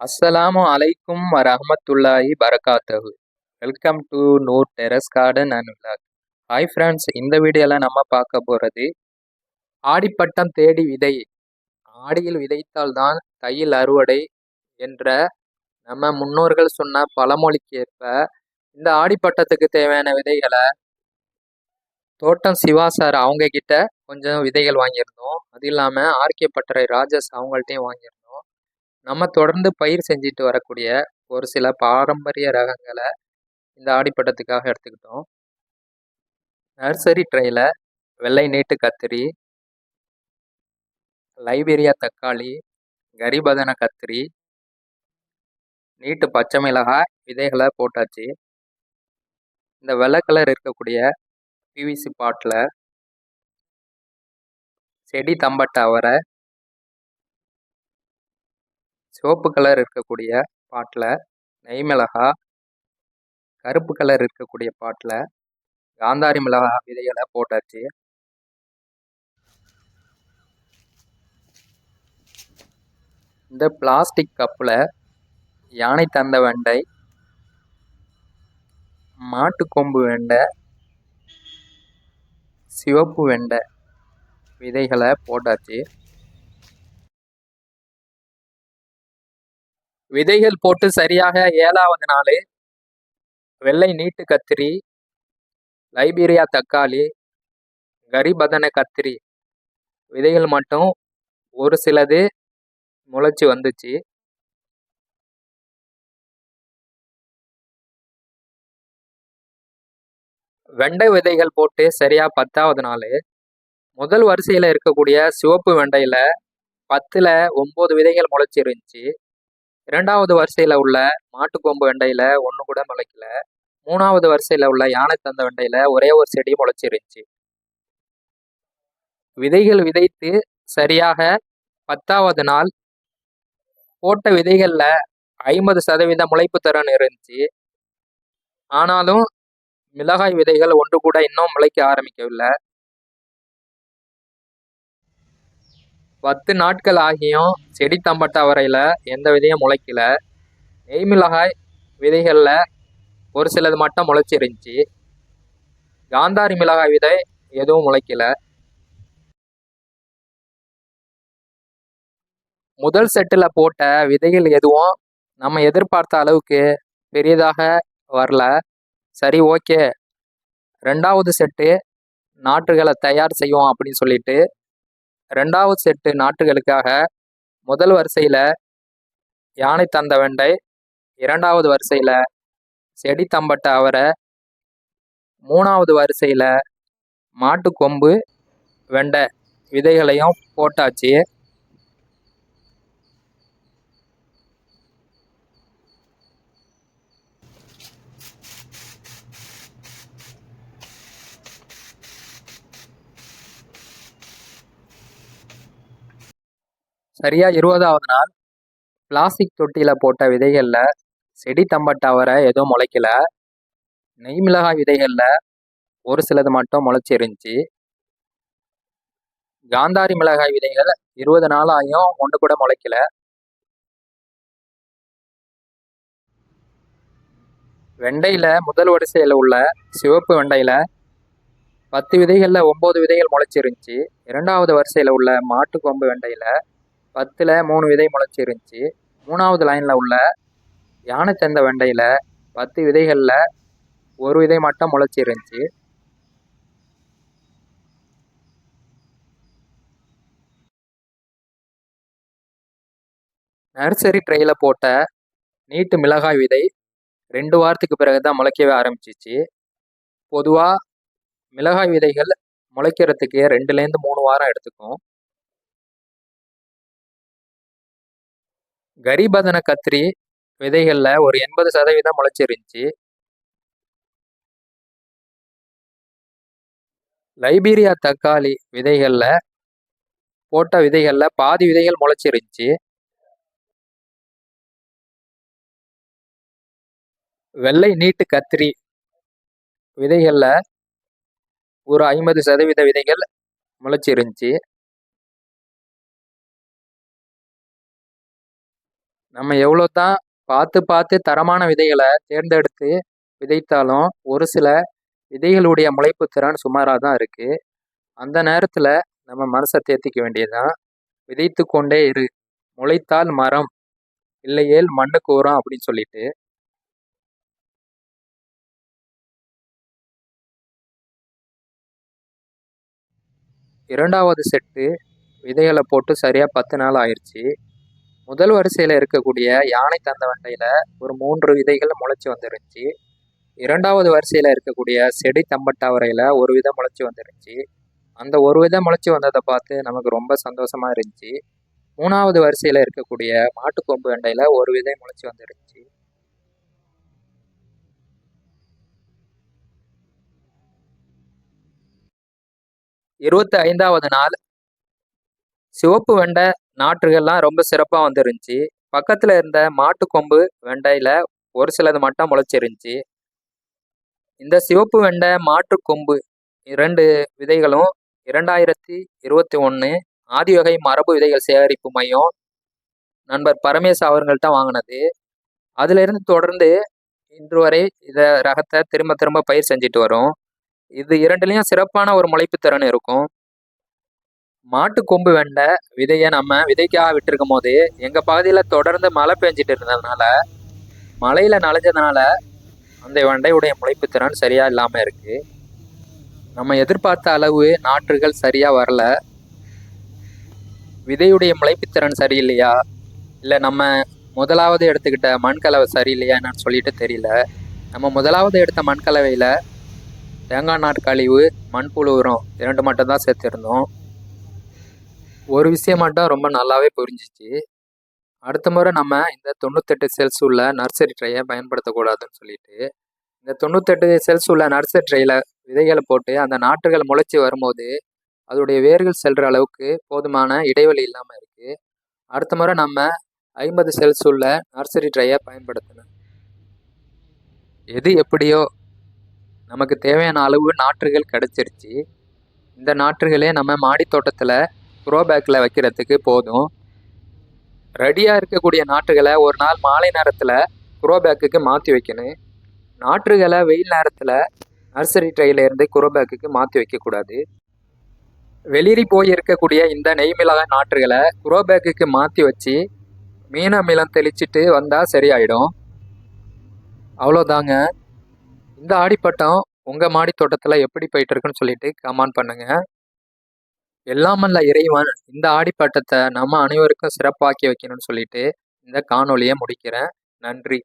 அஸ்ஸலாமு அலைக்கும் ரஹமத்துல்லாஹி பரகாத்தஹு. Welcome to Noor terrace garden and vlog hi friends இந்த வீடியோவில் நம்ம பார்க்க போகிறது ஆடிப்பட்டம் தேடி விதை. ஆடியில் விதைத்தால்தான் தையில் அறுவடை என்ற நம்ம முன்னோர்கள் சொன்ன பழமொழிக்கேற்ப இந்த ஆடிப்பட்டத்துக்கு தேவையான விதைகளை தோட்டம் சிவா சார் அவங்க கிட்ட கொஞ்சம் விதைகள் வாங்கியிருந்தோம். அது இல்லாமல் ஆர்கே பட்டறை ராஜஸ் அவங்கள்ட்டையும் வாங்கியிருந்தோம். நம்ம தொடர்ந்து பயிர் செஞ்சுட்டு வரக்கூடிய ஒரு சில பாரம்பரிய ரகங்களை இந்த ஆடிப்பட்டத்துக்காக எடுத்துக்கிட்டோம். நர்சரி ட்ரையில் வெள்ளை நீட்டு கத்திரி லைபீரியா தக்காளி கரிபதன கத்திரி நீட்டு பச்சை மிளகாய் விதைகளை போட்டாச்சு. இந்த வெள்ளை கலர் இருக்கக்கூடிய பிவிசி பாட்டில் செடி தம்பட்டை அவரை சிவப்பு கலர் இருக்கக்கூடிய பாட்டில் நெய் மிளகா கருப்பு கலர் இருக்கக்கூடிய பாட்டில் காந்தாரி மிளகா விதைகளை போட்டாச்சு. இந்த பிளாஸ்டிக் கப்பில் யானை தந்த வெண்டை மாட்டுக்கொம்பு வெண்டை சிவப்பு வெண்டை விதைகளை போட்டாச்சு. விதைகள் போட்டு சரியாக ஏழாவது நாள் வெள்ளை நீட்டு கத்திரி லைபீரியா தக்காளி கரிபதன கத்திரி. விதைகள் மட்டும் ஒரு சிலது முளைச்சி வந்துச்சு. வெண்டை விதைகள் போட்டு சரியா பத்தாவது நாள் முதல் வரிசையில் இருக்கக்கூடிய சிவப்பு வெண்டையில் பத்தில் ஒம்பது விதைகள் முளைச்சி இருந்துச்சு இரண்டாவது வரிசையில் உள்ள மாட்டுக்கொம்பு வெண்டையில் ஒன்று கூட முளைக்கல. மூணாவது வரிசையில் உள்ள யானை தந்த வெண்டையில் ஒரே ஒரு செடி முளைச்சிருந்துச்சு. விதைகள் விதைத்து சரியாக பத்தாவது நாள் போட்ட விதைகளில் ஐம்பது சதவீத முளைப்பு திறன் இருந்துச்சு. ஆனாலும் மிளகாய் விதைகள் ஒன்று கூட இன்னும் முளைக்க ஆரம்பிக்கவில்லை. பத்து நாட்கள் ஆகியும் செடி தம்பட்டா வரையில் எந்த விதையும் முளைக்கல. நெய்மிளகாய் விதைகளில் ஒரு சிலது மட்டும் முளைச்சிருந்துச்சு. காந்தாரி மிளகாய் விதை எதுவும் முளைக்கல. முதல் செட்டில் போட்ட விதைகள் எதுவும் நம்ம எதிர்பார்த்த அளவுக்கு பெரியதாக வரல. சரி ஓகே. ரெண்டாவது செட்டு நாற்றுகளை தயார் செய்வோம் அப்படின்னு சொல்லிட்டு ரெண்டாவது செட்டு நாற்றுகளுக்காக முதல் வரிசையில் யானை தந்த வெண்டை இரண்டாவது வரிசையில் செடி தம்பட்ட அவரை மூணாவது வரிசையில் மாட்டுக்கொம்பு வெண்டை விதைகளையும் போட்டாச்சு. சரியா இருபதாவது நாள் பிளாஸ்டிக் தொட்டியில் போட்ட விதைகளில் செடி தம்பட்டை எதுவும் முளைக்கல. நெய் மிளகாய் விதைகளில் ஒரு சிலது மட்டும் முளைச்சி இருந்துச்சு காந்தாரி மிளகாய் விதைகள் இருபது நாள் ஆகியும் ஒன்று கூட முளைக்கல. வெண்டையில் முதல் வரிசையில் உள்ள சிவப்பு வெண்டையில் பத்து விதைகளில் ஒம்பது விதைகள் முளைச்சிருந்துச்சு. இரண்டாவது வரிசையில் உள்ள மாட்டுக்கொம்பு வெண்டையில் பத்தில் மூணு விதை முளைச்சி இருந்துச்சு மூணாவது லைனில் உள்ள யானை சேர்ந்த வெண்டையில் பத்து விதைகளில் ஒரு விதை மட்டும் முளைச்சி இருந்துச்சு நர்சரி ட்ரெயில் போட்ட நீட்டு மிளகாய் விதை ரெண்டு வாரத்துக்கு பிறகு தான் முளைக்கவே ஆரம்பிச்சிச்சு. பொதுவாக மிளகாய் விதைகள் முளைக்கிறதுக்கு ரெண்டுலேருந்து மூணு வாரம் எடுத்துக்கும். கரிபதன கத்திரி விதைகளில் ஒரு எண்பது சதவீதம் முளைச்சிருந்துச்சு. லைபீரியா தக்காளி விதைகளில் போட்ட விதைகளில் பாதி விதைகள் முளைச்சிருந்துச்சு. வெள்ளை நீட்டு கத்திரி விதைகளில் ஒரு ஐம்பது சதவீத விதைகள் முளைச்சிருந்துச்சு. நம்ம எவ்வளோ தான் பார்த்து பார்த்து தரமான விதைகளை தேர்ந்தெடுத்து விதைத்தாலும் ஒரு சில விதைகளுடைய முளைப்பு திறன் சுமாராக தான் இருக்குது அந்த நேரத்தில் நம்ம மனசை தேர்த்திக்க வேண்டியதுதான். விதைத்து கொண்டே இரு. முளைத்தால் மரம் இல்லையேல் மண்ணுக்கு உரம் அப்படின்னு சொல்லிட்டு. இரண்டாவது செட்டு விதைகளை போட்டு சரியாக பத்து நாள் ஆயிடுச்சு முதல் வரிசையில் இருக்கக்கூடிய யானை தந்த வண்டையில் ஒரு மூன்று விதைகள் முளைச்சி வந்துருந்துச்சு. இரண்டாவது வரிசையில் இருக்கக்கூடிய செடி தம்பட்டாவரையில் ஒரு விதம் முளைச்சி வந்துருந்துச்சு. அந்த ஒரு விதம் முளைச்சி வந்ததை பார்த்து நமக்கு ரொம்ப சந்தோஷமாக இருந்துச்சு. மூணாவது வரிசையில் இருக்கக்கூடிய மாட்டுக்கொம்பு வெண்டையில் ஒரு விதை முளைச்சி வந்துருந்துச்சு. இருபத்தி ஐந்தாவது நாள் சிவப்பு வெண்டை நாற்றுகள்லாம் ரொம்ப சிறப்பாக வந்துருந்துச்சு. பக்கத்தில் இருந்த மாட்டுக்கொம்பு வெண்டையில் ஒரு சிலது மட்டும் முளைச்சிருந்துச்சி. இந்த சிவப்பு வெண்டை மாட்டுக்கொம்பு இரண்டு விதைகளும் இரண்டாயிரத்தி இருபத்தி ஒன்று ஆதிவகை மரபு விதைகள் சேகரிப்பு மையம் நண்பர் பரமேஷ் அவர்கள்ட்ட வாங்கினது. அதிலிருந்து தொடர்ந்து இன்று வரை இதை ரகத்தை திரும்ப திரும்ப பயிர் செஞ்சுட்டு வரும். இது இரண்டுலேயும் சிறப்பான ஒரு முளைப்பு திறன் இருக்கும். மாட்டு கொம்பு வெண்டை விதையை நம்ம விதைக்காக விட்டுருக்கும் போது எங்கள் பகுதியில் தொடர்ந்து மழை பெஞ்சிட்டு இருந்ததுனால மழையில் நனைஞ்சதுனால அந்த வெண்டையுடைய முளைப்பு திறன் சரியாக இல்லாமல் இருக்குது நம்ம எதிர்பார்த்த அளவு நாற்றுகள் சரியாக வரல. விதையுடைய முளைப்புத்திறன் சரியில்லையா? இல்லை நம்ம முதலாவது எடுத்துக்கிட்ட மண்கலவை சரியில்லையா என்னன்னு சொல்லிட்டு தெரியல. நம்ம முதலாவது எடுத்த மண்கலவையில் தேங்காய் நாற்கழிவு மண்புழு உரம் இரண்டு மட்டும் தான் சேர்த்துருந்தோம். ஒரு விஷயம் மட்டும் ரொம்ப நல்லாவே புரிஞ்சிச்சு. அடுத்த முறை நம்ம இந்த தொண்ணூத்தெட்டு செல்ஸ் உள்ள நர்சரி ட்ரையை பயன்படுத்தக்கூடாதுன்னு சொல்லிட்டு இந்த தொண்ணூத்தெட்டு செல்ஸ் உள்ள நர்சரி ட்ரையில் விதைகளை போட்டு அந்த நாற்றுகள் முளைச்சி வரும்போது அதோடைய வேர்கள் செல்கிற அளவுக்கு போதுமான இடைவெளி இல்லாமல் இருக்குது அடுத்த முறை நம்ம ஐம்பது செல்ஸ் உள்ள நர்சரி ட்ரையை பயன்படுத்தணும். எது எப்படியோ நமக்கு தேவையான அளவு நாற்றுகள் கிடச்சிருச்சு. இந்த நாற்றுகளே நம்ம மாடி தோட்டத்தில் க்ரோ பேக்கில் வைக்கிறதுக்கு போதும். ரெடியாக இருக்கக்கூடிய நாற்றுகளை ஒரு நாள் மாலை நேரத்தில் க்ரோ பேக்குக்கு மாற்றி வைக்கணும். நாற்றுகளை வெயில் நேரத்தில் நர்சரி ட்ரையிலேருந்து குரோபேக்குக்கு மாற்றி வைக்கக்கூடாது வெளிரி போய் இருக்கக்கூடிய இந்த நெய் நாற்றுகளை குரோ பேக்குக்கு மாற்றி வச்சு மீன மீளம் தெளிச்சிட்டு வந்தால் சரியாயிடும். அவ்வளோதாங்க இந்த ஆடிப்பட்டம் உங்கள் மாடி தோட்டத்தில் எப்படி போயிட்டு இருக்குன்னு சொல்லிட்டு கமெண்ட் பண்ணுங்கள் எல்லாமல்ல இறைவன் இந்த ஆடிப்பட்டத்தை நம்ம அனைவருக்கும் சிறப்பாக்கி வைக்கணும்னு சொல்லிட்டு இந்த காணொலியை முடிக்கிறேன். நன்றி.